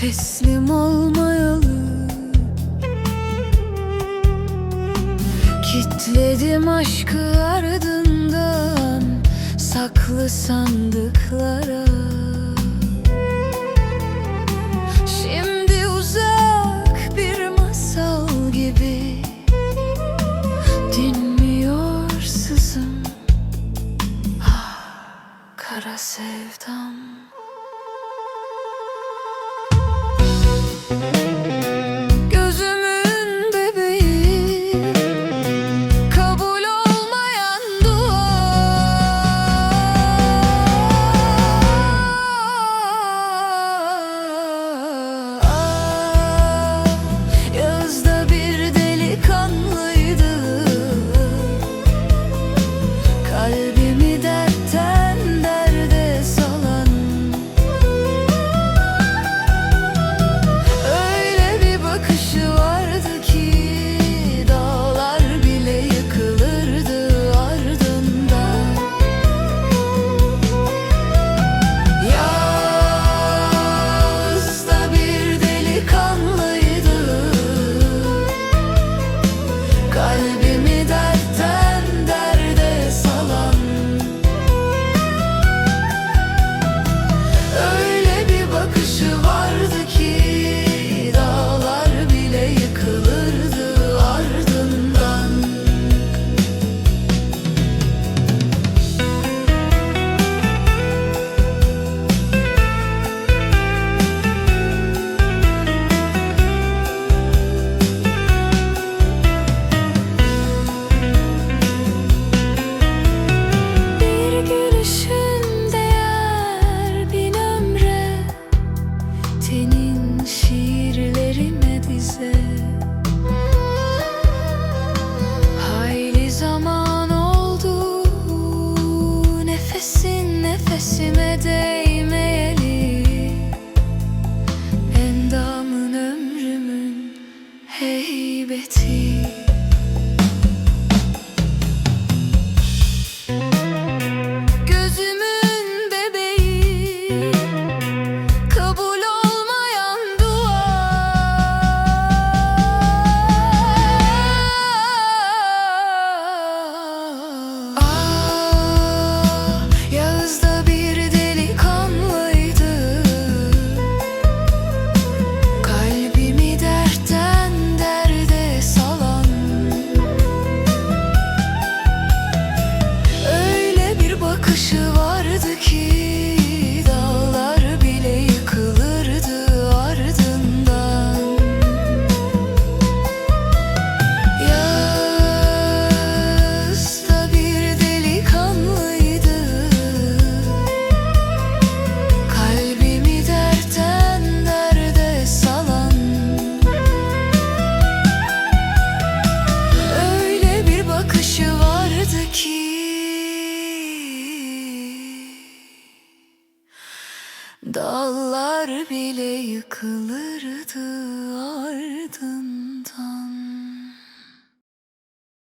teslim olmayalı. Kitledim aşkı ardından saklı sandıklara. Şimdi uzak bir masal gibi Dallar bile yıkılır.